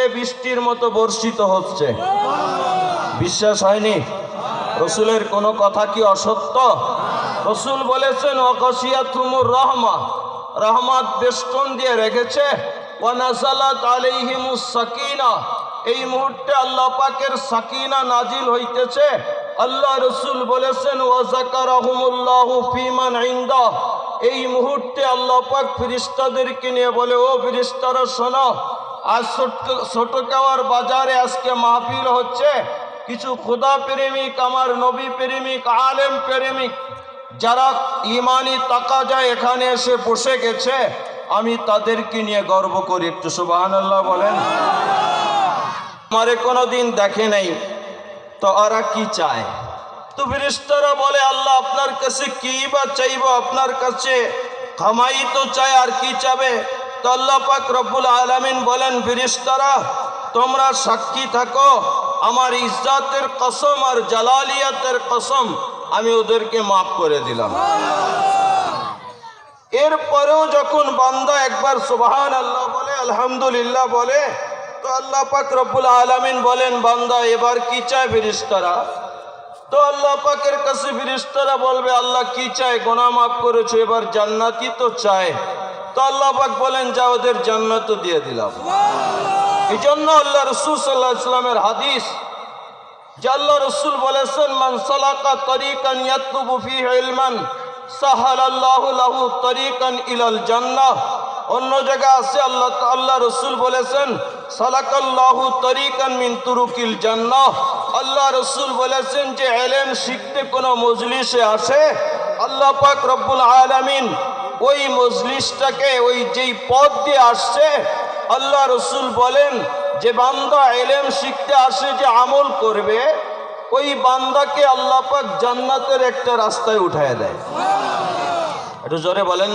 মুহূর্তে বৃষ্টির মতো বর্ষিত হচ্ছে। বিশ্বাস হয়নি? রসুলের কোনো কথা কি অসত্য? রসুল বলেছেন অকসিয়া তুমুর রহমা। রহমাত বেষ্টন দিয়ে রেখেছে। এই মুহূর্তে আল্লাহ পাকের সাকিনা নাজিল হইতেছে। আল্লাহ রসুল বলেছেন এই মুহূর্তে আল্লাহ পাক ফিরিস্তাদেরকে নিয়ে বলে, ও ফিরিস্তারা শোনো। আজ ছোট কাওয়ার বাজারে আজকে মাহফিল হচ্ছে। কিছু খোদা প্রেমিক, আমার নবী প্রেমিক, আলেম প্রেমিক, যারা ইমানি তাকা যায় এখানে এসে বসে গেছে, আমি তাদেরকে নিয়ে গর্ব করি। একটু সুবাহান বলেন। আমারে কোনো দিন দেখে নাই, তো ওরা কি চায়? তো ফিরিস্তারা বলে, আল্লাহ আপনার কাছে কি বা চাইব? আপনার কাছে খামাই তো চায়, আর কি চাবে? তো আল্লাহ রব্বুল আলামিন বলেন ফিরিস্তারা তোমরা সাক্ষী থাকো। আমার ইজ্জাতের কসম আর জালালিয়াতের কসম আমি ওদেরকে মাফ করে দিলাম। এরপরেও যখন বান্দা একবার সুবহান আল্লাহ বলে, আলহামদুলিল্লাহ বলে, তো আল্লাহ পাক রব্বুল আলামিন বলেন, বান্দা, এবার কি চায় ফিরিস্তারা তো আল্লাহ পাকের কাছে ফিরিস্তারা বলবে, আল্লাহ কি চায়? গোনা মাফ করেছ, এবার জান্নাতি তো চায়। তো আল্লাহ পাক বলেন, যা ওদের জান্নাত দিয়ে দিলাম। এই জন্য আল্লাহ রসুল সাল্লাহ ইসলামের হাদিস, যে আল্লাহ রসুল বলেছেন, মান সালাকা তরিকান ইয়াতলুবু ফিহি ইলমান, সাহালাল্লাহু লাহু তরিকান ইলাল জান্নাহ। অন্য জায়গায় আছে, আল্লাহ আল্লাহ রসুল বলেছেন, সালাকাল্লাহু তরিকান মিন তুরুকিল জান্নাহ। আল্লাহ রসুল বলেছেন যে, এলেম শিখতে কোনো মজলিসে আসে? আল্লাহ পাক রব্বুল আলামিন ওই মজলিসটাকে ওই যেই পথ দিয়ে আসছে আল্লাহ রসুল বলেন যে বান্দা এলেম শিখতে আসে যে আমল করবে ওই বান্দাকে আল্লাহ পাক জান্নাতের একটা রাস্তায় উঠায় দেয়। একটু জোরে বলেন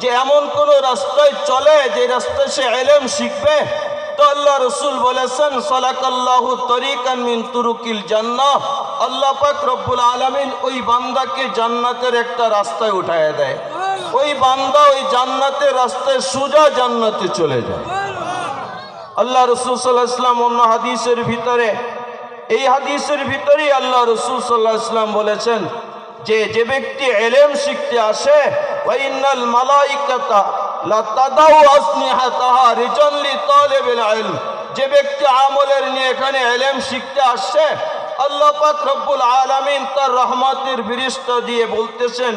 যে এমন কোন রাস্তায় চলে যে রাস্তায় সে এলেম শিখবে আল্লাহ রসুল বলেছেন, সালাকাল্লাহু তরিকান মিন তুরুকিল জান্নাহ। আল্লাহ পাক রব্বুল আলামিন ওই বান্দাকে জান্নাতের একটা রাস্তায় উঠায় দেয়। ওই বান্দা ওই জান্নাতের রাস্তায় সোজা জান্নাতে চলে যায়। আল্লাহ রসুল সাল্লাহ অন্য হাদিসের ভিতরে, এই হাদিসের ভিতরেই আল্লাহ রসুল সাল্লাহ বলেছেন যে যে ব্যক্তি এলেম শিখতে আসে ওয়াইনাল মালাইকাতা যে ব্যক্তি আমলের নিয়ে এখানে এলেম শিখতে আসছে, আল্লাহ পাক রব্বুল আলামিন তার রহমতের বিরিষ্ট দিয়ে বলতেছেন,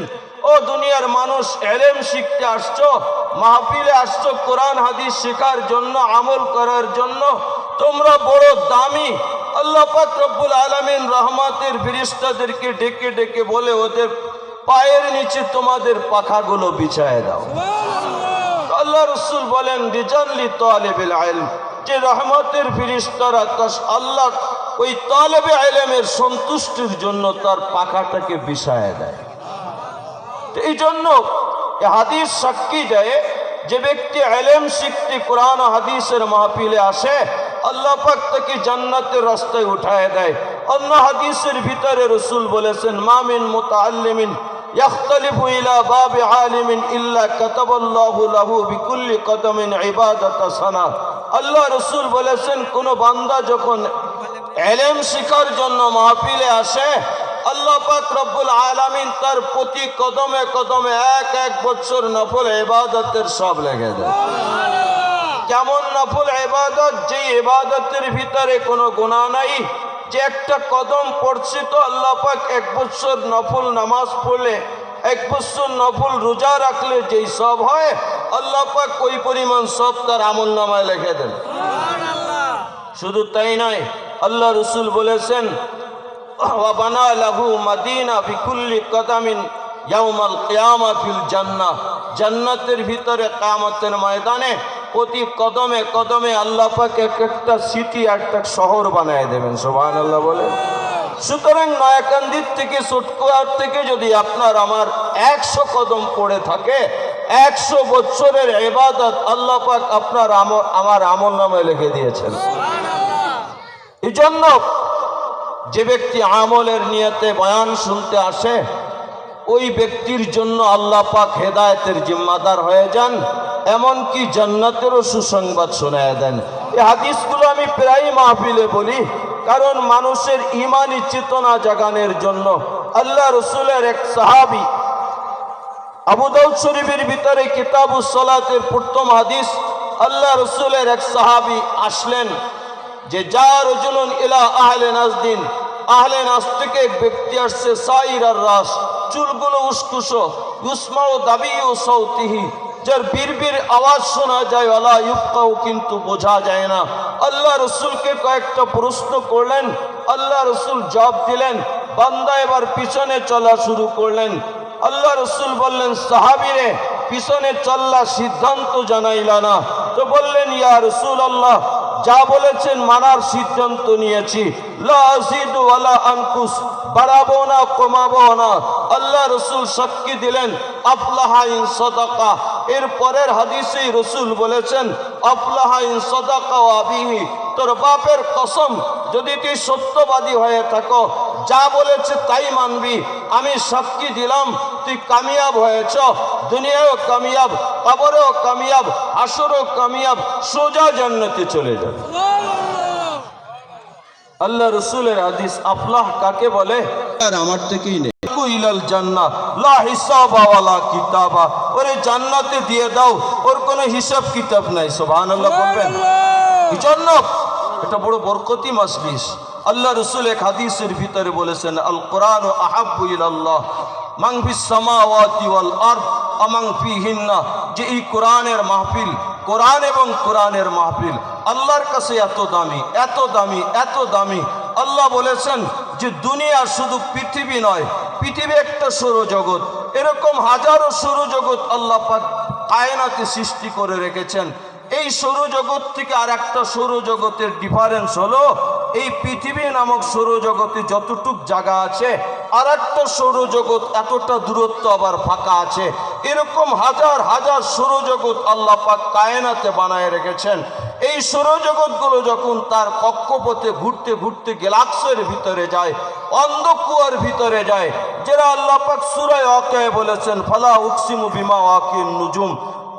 ও দুনিয়ার মানুষ, এলেম শিখতে আসছো, মাহফিলে আসছো, কোরআন, হাদিস শেখার জন্য, আমল করার জন্য, তোমরা বড় দামি। আল্লাহ পাক রব্বুল আলামিন রহমতের ফিরিস্তাদেরকে ডেকে ডেকে বলে, ওদের পায়ের নিচে তোমাদের পাখাগুলো বিছায় দাও। আল্লাহ রসুল বলেন রিজাল্লি তালেবেল আইলম যে রহমতের ফিরিস্তারা তার আল্লাহ ওই তালেবে আইলেমের সন্তুষ্টির জন্য তার পাখাটাকে বিছায় দেয়। এই জন্য হাদিস সাক্ষী দেয় যে ব্যক্তি এলেম শিখতে কোরআন হাদিসের মাহফিলে আসে, আল্লাহ পাক তাকে জান্নাতের রাস্তায় উঠায় দেয়। অন্য হাদিসের ভিতরে রসুল বলেছেন মামিন মুতাআল্লিমিন يختلف إلى باب عالم إلا كتب الله له بكل قدم عبادة سنة আল্লাহ রসুল বলেছেন কোন বান্দা যখন এলেম শিখার জন্য মাহফিলে আসে আল্লাহ পাক রব্বুল আলামিন তার প্রতি কদমে কদমে এক এক বছর নফল ইবাদতের সব লেগে দেয় কেমন নফল ইবাদত যে ইবাদতের ভিতরে কোনো গুনাহ নাই যে একটা কদম পড়ছে তো আল্লাহ পাক এক বছর নফল নামাজ পড়লে এক বছর নফল রোজা রাখলে যেই সব হয় আল্লাহ পাক ওই পরিমাণ সব তার আমল নামায় লেখে দেন। শুধু তাই নয় আল্লাহ রসুল বলেছেন লাহু মাদিনা বিকুল্লি কদামিন ইয়াউমাল কিয়ামা ফিল জান্নাহ। জান্নাতের ভিতরে কিয়ামতের ময়দানে প্রতি কদমে কদমে আল্লাহ পাক এক একটা সিটি একটা শহর বানায় দেবেন সুবহানাল্লাহ বলে সুতরাং নয়াকান্দির থেকে সুটকুয়ার থেকে যদি আপনার আমার একশো কদম পড়ে থাকে একশো বছরের এবাদত আল্লাহ পাক আপনার আমল আমার আমল নামে লিখে দিয়েছেন। এই জন্য যে ব্যক্তি আমলের নিয়তে বয়ান শুনতে আসে ওই ব্যক্তির জন্য আল্লাহ পাক হেদায়েতের জিম্মাদার হয়ে যান, এমনকি জান্নাতেরও সুসংবাদ শোনায় দেন। এই হাদিসগুলো আমি প্রায় মাহফিলে বলি, কারণ মানুষের ইমানি চেতনা জাগানোর জন্য আল্লাহ রসুলের এক সাহাবি আবু শরীফের ভিতরে কিতাবুস সালাতের প্রথম হাদিস, আল্লাহ রসুলের এক সাহাবি আসলেন যে যা রজুলুন ইলা আহলে নাজদিন আহলে নাজ থেকে ব্যক্তি আসছে সাইর আর রাস। চুলগুলো উস্কুসো গুসমাও দাবি ও সৌতিহি যার বীর আওয়াজ শোনা যায় আলা ইউকাও কিন্তু বোঝা যায় না। আল্লাহ রসুলকে কয়েকটা প্রশ্ন করলেন। আল্লাহ রসুল জবাব দিলেন, বান্দা এবার পিছনে চলা শুরু করলেন। আল্লাহ রসুল বললেন, সাহাবিরে, পিছনে চল্লা সিদ্ধান্ত জানাইলা না। তো বললেন, ইয়া রসুল আল্লাহ যা বলেছেন মানার সিদ্ধান্ত নিয়েছি। আনকুস বাড়াবো না, কমাবো না। আল্লাহ রসুল সাক্ষী দিলেন, আফলাহা ইন সদাকা। এর পরের হাদিসেই রসুল বলেছেন, আফলাহা ইন সদাকা আবিহি। তোর বাপের কসম, যদি তুই সত্যবাদী হয়ে থাকো, যা বলেছে তাই মানবি। আমি সাক্ষী দিলাম তুই কামিয়াব হয়েছ। দুনিয়াও কামিয়াব কবরেও কামিয়াব আসরও কামিয়াব সোজা জান্নাতে চলে যাবে আল্লাহ রসুলের হাদিস আফলাহ কাকে বলে? আর আমার থেকেই নেই ইলাল জান্নাত লা হিসাবা ওয়ালা কিতাবা। ওরে জান্নাতে দিয়ে দাও ওর কোনো হিসাব কিতাব নাই সুবহানাল্লাহ বলবেন। কি জন্য? এটা বড় বরকতি মাজলিস। আল্লাহ রসুল এক হাদিসের ভিতরে বলেছেন আল কোরআন ও ইলাল্লাহ। মাং ফিস সামাওয়াতি ওয়াল যে এই কোরআনের মাহফিল, কোরআন এবং কোরআনের মাহফিল, আল্লাহর কাছে এত দামি এত দামি এত দামি। আল্লাহ বলেছেন যে দুনিয়া শুধু পৃথিবী নয়, পৃথিবী একটা সৌরজগৎ। এরকম হাজারো সৌরজগৎ আল্লাহ পাক কায়নাতে সৃষ্টি করে রেখেছেন। এই সৌরজগৎ থেকে আর একটা সৌরজগতের ডিফারেন্স হলো, এই পৃথিবী নামক সৌরজগতে যতটুক জায়গা আছে আর একটা সৌরজগৎ এতটা দূরত্ব আবার ফাঁকা আছে। এরকম হাজার হাজার সৌরজগৎ আল্লাহ পাক কায়নাতে বানায় রেখেছেন। এই সৌরজগৎগুলো যখন তার কক্ষপথে ঘুরতে ঘুরতে গ্যালাক্সের ভিতরে যায়, অন্ধকুয়ার ভিতরে যায় যারা আল্লাহ পাক সুরায় অকায় বলেছেন, ফালা উকসিমু বিমা ওয়াকিন নুজুম।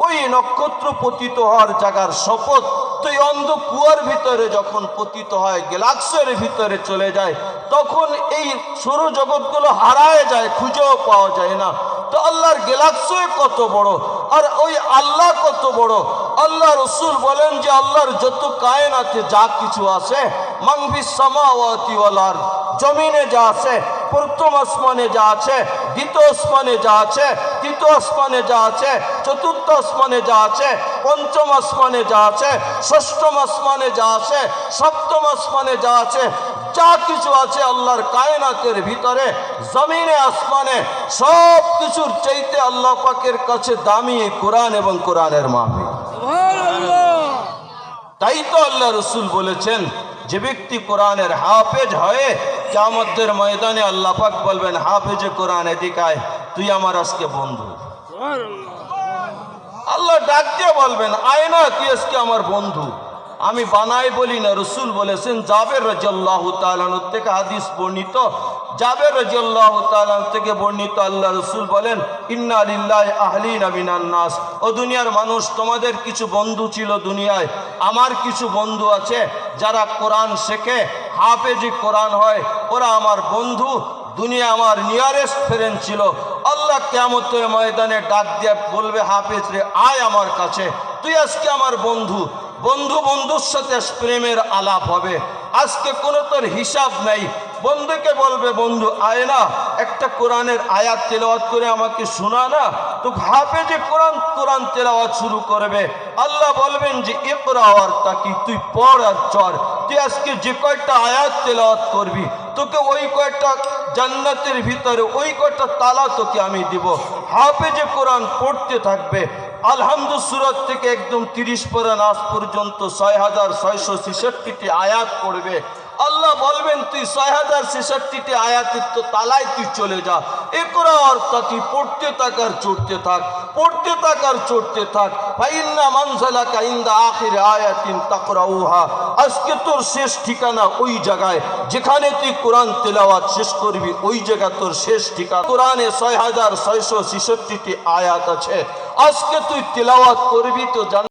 ওই নক্ষত্র পতিত হওয়ার জায়গার শপথ, তো এই অন্ধ কুয়ার ভিতরে যখন পতিত হয়, গ্যালাক্সের ভিতরে চলে যায়, তখন এই সৌরজগৎগুলো হারায় যায়, খুঁজেও পাওয়া যায় না। তো আল্লাহর গ্যালাক্সি কত বড়, আর ওই আল্লাহ কত বড়? আল্লাহ রসুল বলেন যে আল্লাহর যত কায়নাতে যা কিছু আছে মাংবি সামাওয়াতি জমিনে যা আছে প্রথম আসমানে যা আছে দ্বিতীয় আসমানে যা আছে তৃতীয় আসমানে যা আছে চতুর্থ আসমানে যা আছে পঞ্চম আসমানে যা আছে ষষ্ঠম আসমানে যা আছে সপ্তম আসমানে যা আছে যা কিছু আছে আল্লাহর কায়নাতের ভিতরে জমিনে আসমানে সব কিছুর চাইতে আল্লাহ পাকের কাছে দামি কোরআন এবং কোরআনের মাহফিল। তাই তো আল্লাহ রসুল বলেছেন যে ব্যক্তি কোরআনের হাফেজ হয়ে কামতের ময়দানে আল্লাহ পাক বলবেন হাফেজে কোরআন এদিকায় তুই আমার আজকে বন্ধু। আল্লাহ ডাক দিয়ে বলবেন আয়না তুই আজকে আমার বন্ধু। আমি বানাই বলি না রসুল বলেছেন জাবের রাজ্লাহ তালানোর থেকে হাদিস বর্ণিত জাবের রাজিয়াল্লাহ তালান থেকে বর্ণিত আল্লাহ রসুল বলেন, ইন্না আলিল্লাহ আহলিন আমিনান নাস। ও দুনিয়ার মানুষ, তোমাদের কিছু বন্ধু ছিল দুনিয়ায়। আমার কিছু বন্ধু আছে যারা কোরআন শেখে, হাফেজি কোরআন হয়। ওরা আমার বন্ধু, দুনিয়া আমার নিয়ারেস্ট ফ্রেন্ড ছিল। আল্লাহ কেমতের ময়দানে ডাক দিয়ে বলবে, হাফেজ রে, আয় আমার কাছে। তুই আজকে আমার বন্ধু। বন্ধু বন্ধুর সাথে প্রেমের আলাপ হবে। আজকে কোনো তোর হিসাব নাই। বন্ধুকে বলবে, বন্ধু, আয় না। একটা কোরআনের আয়াত তেলাওয়াত করে আমাকে শোনা না। তো ভাবে যে কোরআন কোরআন তেলাওয়াত শুরু করবে। আল্লাহ বলবেন যে এ আর তাকি, তুই পড় আর চর তুই আজকে যে কয়েকটা আয়াত তেলাওয়াত করবি, তোকে ওই কয়েকটা জান্নাতের ভিতরে, ওই কয়েকটা তালা তোকে আমি দিব। হাফেজে কোরআন পড়তে থাকবে। আলহামদু সুরত থেকে একদম তিরিশ পরে নাচ পর্যন্ত ছয় হাজার ছয়শো ছেষট্টিটি আয়াত পড়বে। আল্লাহ বলবেন, তুই ছয় হাজার ছেষট্টিটি আয়াতের তো তালায় তুই চলে যা। একরা অর্থাৎ তুই পড়তে থাক আর চড়তে থাক, পড়তে থাক আর চড়তে থাক। ফাইন্না মানজালা কাইন্দা আখির আয়াতিন তাকরাউহা। আজকে তোর শেষ ঠিকানা ওই জায়গায়। যেখানে তুই কোরআন তেলাওয়াত শেষ করবি, ওই জায়গা তোর শেষ ঠিকানা। কোরআনে ছয় হাজার ছয়শো ছেষট্টিটি আয়াত আছে। আজকে তুই তেলাওয়াত করবি তো জান